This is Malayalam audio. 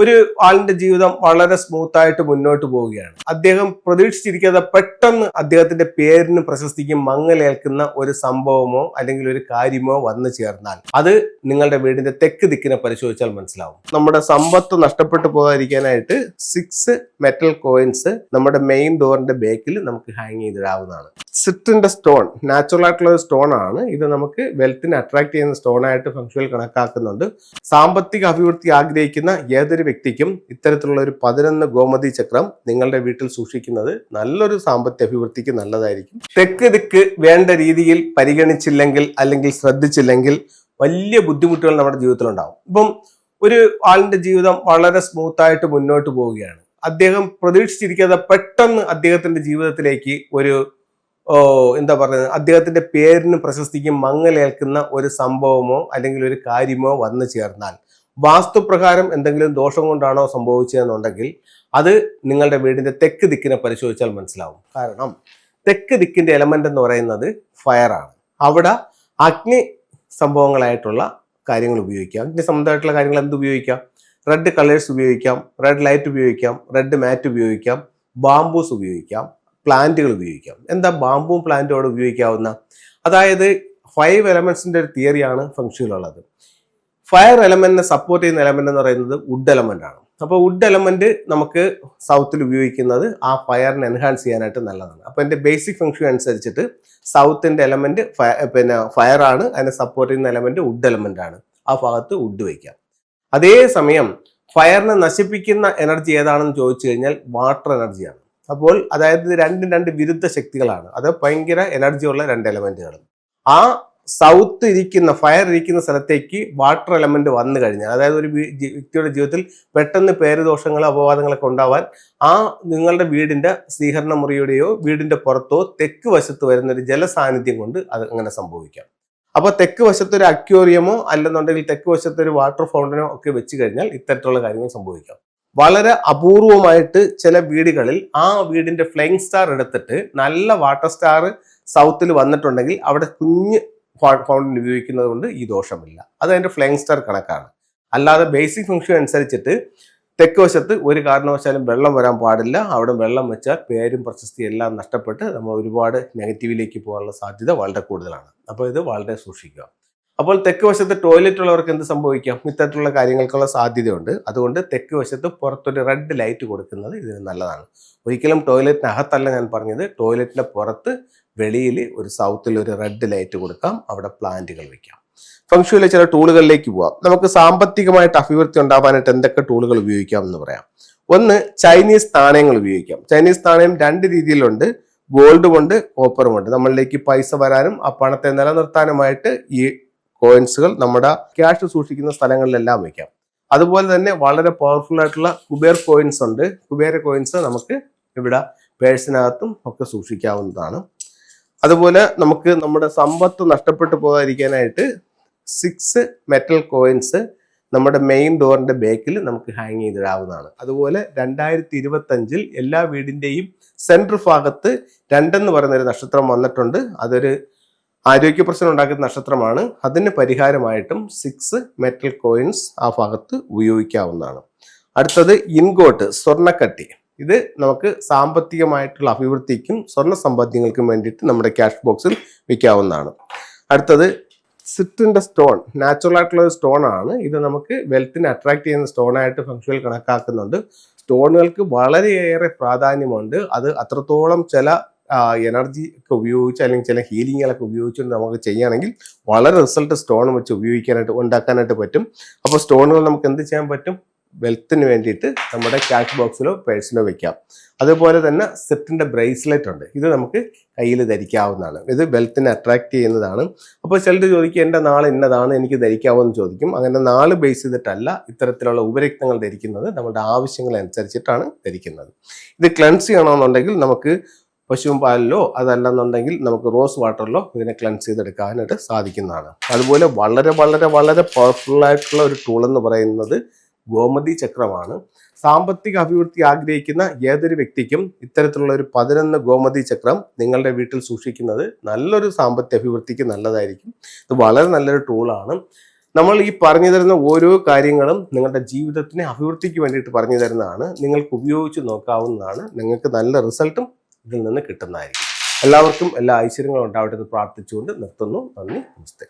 ഒരു ആളിന്റെ ജീവിതം വളരെ സ്മൂത്ത് ആയിട്ട് മുന്നോട്ട് പോവുകയാണ്. അദ്ദേഹം പ്രതീക്ഷിച്ചിരിക്കാതെ പെട്ടെന്ന് അദ്ദേഹത്തിന്റെ പേരിന് പ്രശസ്തിക്കും മങ്ങലേൽക്കുന്ന ഒരു സംഭവമോ അല്ലെങ്കിൽ ഒരു കാര്യമോ വന്നു ചേർന്നാൽ അത് നിങ്ങളുടെ വീടിന്റെ തെക്ക് ദിക്കിനെ പരിശോധിച്ചാൽ മനസ്സിലാവും. നമ്മുടെ സമ്പത്ത് നഷ്ടപ്പെട്ടു പോകാതിരിക്കാനായിട്ട് സിക്സ് മെറ്റൽ കോയിൻസ് നമ്മുടെ മെയിൻ ഡോറിന്റെ ബേക്കിൽ നമുക്ക് ഹാങ് ചെയ്തിടാവുന്നതാണ്. സിറ്റിന്റെ സ്റ്റോൺ നാച്ചുറൽ ആയിട്ടുള്ള ഒരു സ്റ്റോൺ ആണ്. ഇത് നമുക്ക് വെൽത്തിനെ അട്രാക്ട് ചെയ്യുന്ന സ്റ്റോൺ ആയിട്ട് ഫംഗ്ഷനിൽ കണക്കാക്കുന്നുണ്ട്. സാമ്പത്തിക അഭിവൃദ്ധി ആഗ്രഹിക്കുന്ന ഏതൊരു വ്യക്തിക്കും ഇത്തരത്തിലുള്ള ഒരു പതിനൊന്ന് ഗോമതി ചക്രം നിങ്ങളുടെ വീട്ടിൽ സൂക്ഷിക്കുന്നത് നല്ലൊരു സാമ്പത്തിക അഭിവൃദ്ധിക്ക് നല്ലതായിരിക്കും. തെക്ക് ദിക്ക് വേണ്ട രീതിയിൽ പരിഗണിച്ചില്ലെങ്കിൽ അല്ലെങ്കിൽ ശ്രദ്ധിച്ചില്ലെങ്കിൽ വലിയ ബുദ്ധിമുട്ടുകൾ നമ്മുടെ ജീവിതത്തിൽ ഉണ്ടാവും ഇപ്പം ഒരു ആളിന്റെ ജീവിതം വളരെ സ്മൂത്തായിട്ട് മുന്നോട്ട് പോവുകയാണ്. അദ്ദേഹം പ്രതീക്ഷിച്ചിരിക്കാതെ പെട്ടെന്ന് അദ്ദേഹത്തിന്റെ ജീവിതത്തിലേക്ക് ഒരു എന്താ പറയുന്നത് അദ്ദേഹത്തിന്റെ പേരിന് പ്രശസ്തിക്കും മങ്ങലേൽക്കുന്ന ഒരു സംഭവമോ അല്ലെങ്കിൽ ഒരു കാര്യമോ വന്നു ചേർന്നാൽ വാസ്തുപ്രകാരം എന്തെങ്കിലും ദോഷം കൊണ്ടാണോ സംഭവിച്ചതെന്നുണ്ടെങ്കിൽ അത് നിങ്ങളുടെ വീടിന്റെ തെക്ക് ദിക്കിനെ പരിശോധിച്ചാൽ മനസ്സിലാവും. കാരണം തെക്ക് ദിക്കിന്റെ എലമെന്റ് എന്ന് പറയുന്നത് ഫയറാണ് അവിടെ അഗ്നി സംഭവങ്ങളായിട്ടുള്ള കാര്യങ്ങൾ ഉപയോഗിക്കാം. അഗ്നി സംബന്ധമായിട്ടുള്ള കാര്യങ്ങൾ എന്ത് ഉപയോഗിക്കാം? റെഡ് കളേഴ്സ് ഉപയോഗിക്കാം റെഡ് ലൈറ്റ് ഉപയോഗിക്കാം റെഡ് മാറ്റ് ഉപയോഗിക്കാം ബാംബൂസ് ഉപയോഗിക്കാം പ്ലാന്റുകൾ ഉപയോഗിക്കാം. എന്താ ബാംബും അവിടെ ഉപയോഗിക്കാവുന്ന? അതായത് ഫൈവ് എലമെന്റ്സിന്റെ ഒരു തിയറിയാണ് ഫംഗ്ഷനിലുള്ളത് ഫയർ എലമെന്റിനെ സപ്പോർട്ട് ചെയ്യുന്ന എലമെന്റ് എന്ന് പറയുന്നത് വുഡ് എലമെന്റ് ആണ്. അപ്പോൾ വുഡ് എലമെന്റ് നമുക്ക് സൗത്തിൽ ഉപയോഗിക്കുന്നത് ആ ഫയറിനെ എൻഹാൻസ് ചെയ്യാനായിട്ട് നല്ലതാണ്. അപ്പോൾ എന്റെ ബേസിക് ഫംഗ്ഷൻ അനുസരിച്ചിട്ട് സൗത്തിന്റെ എലമെന്റ് പിന്നെ ഫയർ ആണ്. അതിനെ സപ്പോർട്ട് ചെയ്യുന്ന എലമെന്റ് വുഡ് എലമെന്റ് ആണ്. ആ ഭാഗത്ത് വുഡ് വയ്ക്കാം അതേസമയം ഫയറിനെ നശിപ്പിക്കുന്ന എനർജി ഏതാണെന്ന് ചോദിച്ചു കഴിഞ്ഞാൽ വാട്ടർ എനർജിയാണ് അപ്പോൾ അതായത് രണ്ടും രണ്ട് വിരുദ്ധ ശക്തികളാണ്. അത് ഭയങ്കര എനർജി ഉള്ള രണ്ട് എലമെന്റുകൾ ആ സൗത്ത് ഇരിക്കുന്ന ഫയർ ഇരിക്കുന്ന സ്ഥലത്തേക്ക് വാട്ടർ എലമെന്റ് വന്നു കഴിഞ്ഞാൽ അതായത് ഒരു വ്യക്തിയുടെ ജീവിതത്തിൽ പെട്ടെന്ന് പേരുദോഷങ്ങളോ അപവാദങ്ങളൊക്കെ ഉണ്ടാവാൻ ആ നിങ്ങളുടെ വീടിന്റെ സ്വീകരണ മുറിയുടെയോ വീടിന്റെ പുറത്തോ തെക്ക് വശത്ത് വരുന്ന ഒരു ജലസാന്നിധ്യം കൊണ്ട് അത് അങ്ങനെ സംഭവിക്കാം. അപ്പൊ തെക്ക് വശത്ത് ഒരു അക്വേറിയമോ അല്ലെന്നുണ്ടെങ്കിൽ തെക്ക് വശത്ത് ഒരു വാട്ടർ ഫൗണ്ടനോ ഒക്കെ വെച്ച് കഴിഞ്ഞാൽ ഇത്തരത്തിലുള്ള കാര്യങ്ങൾ സംഭവിക്കാം. വളരെ അപൂർവമായിട്ട് ചില വീടുകളിൽ ആ വീടിന്റെ ഫ്ലൈങ് സ്റ്റാർ എടുത്തിട്ട് നല്ല വാട്ടർ സ്റ്റാർ സൗത്തിൽ വന്നിട്ടുണ്ടെങ്കിൽ അവിടെ കുഞ്ഞ് ഫൗണ്ടൻ ഉപയോഗിക്കുന്നത് കൊണ്ട് ഈ ദോഷമില്ല. അത് അതിന്റെ ഫ്ലൈങ് സ്റ്റാർ കണക്കാണ്. അല്ലാതെ ബേസിക് ഫംഗ്ഷൻ അനുസരിച്ചിട്ട് തെക്ക് വശത്ത് ഒരു കാരണവശാലും വെള്ളം വരാൻ പാടില്ല. അവിടെ വെള്ളം വെച്ചാൽ പേരും പ്രശസ്തി എല്ലാം നഷ്ടപ്പെട്ട് നമ്മൾ ഒരുപാട് നെഗറ്റീവിലേക്ക് പോകാനുള്ള സാധ്യത വളരെ കൂടുതലാണ്. അപ്പോൾ ഇത് വളരെ സൂക്ഷിക്കുക. അപ്പോൾ തെക്ക് വശത്ത് ടോയ്ലറ്റ് ഉള്ളവർക്ക് എന്ത് സംഭവിക്കാം? ഇത്തരത്തിലുള്ള കാര്യങ്ങൾക്കുള്ള സാധ്യതയുണ്ട്. അതുകൊണ്ട് തെക്ക് വശത്ത് പുറത്തൊരു റെഡ് ലൈറ്റ് കൊടുക്കുന്നത് ഇതിന് നല്ലതാണ്. ഒരിക്കലും ടോയ്ലറ്റിനകത്തല്ല ഞാൻ പറഞ്ഞത്. ടോയ്ലറ്റിന്റെ പുറത്ത് വെളിയിൽ ഒരു സൗത്തിൽ ഒരു റെഡ് ലൈറ്റ് കൊടുക്കാം. അവിടെ പ്ലാന്റുകൾ വെക്കാം. ഫംഗ്ഷനിലെ ചില ടൂളുകളിലേക്ക് പോവാം. നമുക്ക് സാമ്പത്തികമായിട്ട് അഭിവൃദ്ധി ഉണ്ടാവാനായിട്ട് എന്തൊക്കെ ടൂളുകൾ ഉപയോഗിക്കാം എന്ന് പറയാം. ഒന്ന് ചൈനീസ് നാണയങ്ങൾ ഉപയോഗിക്കാം. ചൈനീസ് നാണയം രണ്ട് രീതിയിലുണ്ട്. ഗോൾഡും ഉണ്ട് കോപ്പറും ഉണ്ട്. നമ്മളിലേക്ക് പൈസ വരാനും ആ പണത്തെ നിലനിർത്താനുമായിട്ട് ഈ കോയിൻസുകൾ നമ്മുടെ ക്യാഷ് സൂക്ഷിക്കുന്ന സ്ഥലങ്ങളിലെല്ലാം വയ്ക്കാം അതുപോലെ തന്നെ വളരെ പവർഫുൾ ആയിട്ടുള്ള കുബേർ കോയിൻസ് ഉണ്ട്. കുബേര കോയിൻസ് നമുക്ക് ഇവിടെ പേഴ്സിനകത്തും ഒക്കെ സൂക്ഷിക്കാവുന്നതാണ്. അതുപോലെ നമുക്ക് നമ്മുടെ സമ്പത്ത് നഷ്ടപ്പെട്ടു പോകാതിരിക്കാനായിട്ട് സിക്സ് മെറ്റൽ കോയിൻസ് നമ്മുടെ മെയിൻ ഡോറിന്റെ ബേക്കിൽ നമുക്ക് ഹാങ് ചെയ്തിടാവുന്നതാണ്. അതുപോലെ രണ്ടായിരത്തി ഇരുപത്തഞ്ചിൽ എല്ലാ വീടിന്റെയും സെൻട്രൽ ഭാഗത്ത് രണ്ടെന്ന് പറയുന്നൊരു നക്ഷത്രം വന്നിട്ടുണ്ട്. അതൊരു ആരോഗ്യ പ്രശ്നം ഉണ്ടാക്കുന്ന നക്ഷത്രമാണ്. അതിന് പരിഹാരമായിട്ടും സിക്സ് മെറ്റൽ കോയിൻസ് ആ ഭാഗത്ത് ഉപയോഗിക്കാവുന്നതാണ്. അടുത്തത് ഇൻഗോട്ട് സ്വർണക്കട്ടി. ഇത് നമുക്ക് സാമ്പത്തികമായിട്ടുള്ള അഭിവൃദ്ധിക്കും സ്വർണ സമ്പാദ്യങ്ങൾക്കും വേണ്ടിയിട്ട് നമ്മുടെ ക്യാഷ് ബോക്സിൽ വിൽക്കാവുന്നതാണ്. അടുത്തത് സിറ്റിന്റെ സ്റ്റോൺ നാച്ചുറൽ ആയിട്ടുള്ള സ്റ്റോൺ ആണ്. ഇത് നമുക്ക് വെൽത്തിനെ അട്രാക്ട് ചെയ്യുന്ന സ്റ്റോൺ ആയിട്ട് ഫംഗ്ഷനിൽ കണക്കാക്കുന്നുണ്ട്. സ്റ്റോണുകൾക്ക് വളരെയേറെ പ്രാധാന്യമുണ്ട്. അത് അത്രത്തോളം ചില എനർജി ഒക്കെ ഉപയോഗിച്ച് അല്ലെങ്കിൽ ചില ഹീലിങ്ങുകളൊക്കെ ഉപയോഗിച്ചുകൊണ്ട് നമുക്ക് ചെയ്യുകയാണെങ്കിൽ വളരെ റിസൾട്ട് സ്റ്റോൺ വെച്ച് ഉപയോഗിക്കാനായിട്ട് ഉണ്ടാക്കാനായിട്ട് പറ്റും. അപ്പോൾ സ്റ്റോണുകൾ നമുക്ക് എന്ത് ചെയ്യാൻ പറ്റും? വെൽത്തിന് വേണ്ടിയിട്ട് നമ്മുടെ ക്യാഷ് ബോക്സിലോ പേഴ്സിലോ വെക്കാം. അതുപോലെ തന്നെ സെറ്റിന്റെ ബ്രേസ്ലെറ്റ് ഉണ്ട്. ഇത് നമുക്ക് കയ്യിൽ ധരിക്കാവുന്നതാണ്. ഇത് വെൽത്തിനെ അട്രാക്റ്റ് ചെയ്യുന്നതാണ്. അപ്പോൾ ചിലർ ചോദിക്കും എന്റെ നാൾ ഇന്നതാണ് എനിക്ക് ധരിക്കാവോ എന്ന് ചോദിക്കും. അങ്ങനെ നാൾ ബേസ് ചെയ്തിട്ടല്ല ഇത്തരത്തിലുള്ള ഉപരക്തങ്ങൾ ധരിക്കുന്നത് നമ്മുടെ ആവശ്യങ്ങളനുസരിച്ചിട്ടാണ് ധരിക്കുന്നത്. ഇത് ക്ലൻസ് ചെയ്യണമെന്നുണ്ടെങ്കിൽ നമുക്ക് പശുവും പാലിലോ അതല്ലെന്നുണ്ടെങ്കിൽ നമുക്ക് റോസ് വാട്ടറിലോ ഇതിനെ ക്ലൻസ് ചെയ്തെടുക്കാനായിട്ട് സാധിക്കുന്നതാണ്. അതുപോലെ വളരെ വളരെ വളരെ പവർഫുൾ ആയിട്ടുള്ള ഒരു ടൂൾ എന്ന് പറയുന്നത് ഗോമതി ചക്രമാണ്. സാമ്പത്തിക അഭിവൃദ്ധി ആഗ്രഹിക്കുന്ന ഏതൊരു വ്യക്തിക്കും ഇത്തരത്തിലുള്ള ഒരു പതിനൊന്ന് ഗോമതി ചക്രം നിങ്ങളുടെ വീട്ടിൽ സൂക്ഷിക്കുന്നത് നല്ലൊരു സാമ്പത്തിക അഭിവൃദ്ധിക്ക് നല്ലതായിരിക്കും. ഇത് വളരെ നല്ലൊരു ടൂളാണ് നമ്മൾ ഈ പറഞ്ഞു തരുന്ന ഓരോ കാര്യങ്ങളും നിങ്ങളുടെ ജീവിതത്തിന് അഭിവൃദ്ധിക്ക് വേണ്ടിയിട്ട് പറഞ്ഞു തരുന്നതാണ്. നിങ്ങൾക്ക് ഉപയോഗിച്ച് നോക്കാവുന്നതാണ്. നിങ്ങൾക്ക് നല്ല റിസൾട്ടും ഇതിൽ നിന്ന് കിട്ടുന്നതായിരിക്കും. എല്ലാവർക്കും എല്ലാ ഐശ്വര്യങ്ങളും ഉണ്ടാവട്ടെ എന്ന് പ്രാർത്ഥിച്ചുകൊണ്ട് നിർത്തുന്നു. നന്ദി നമസ്തേ.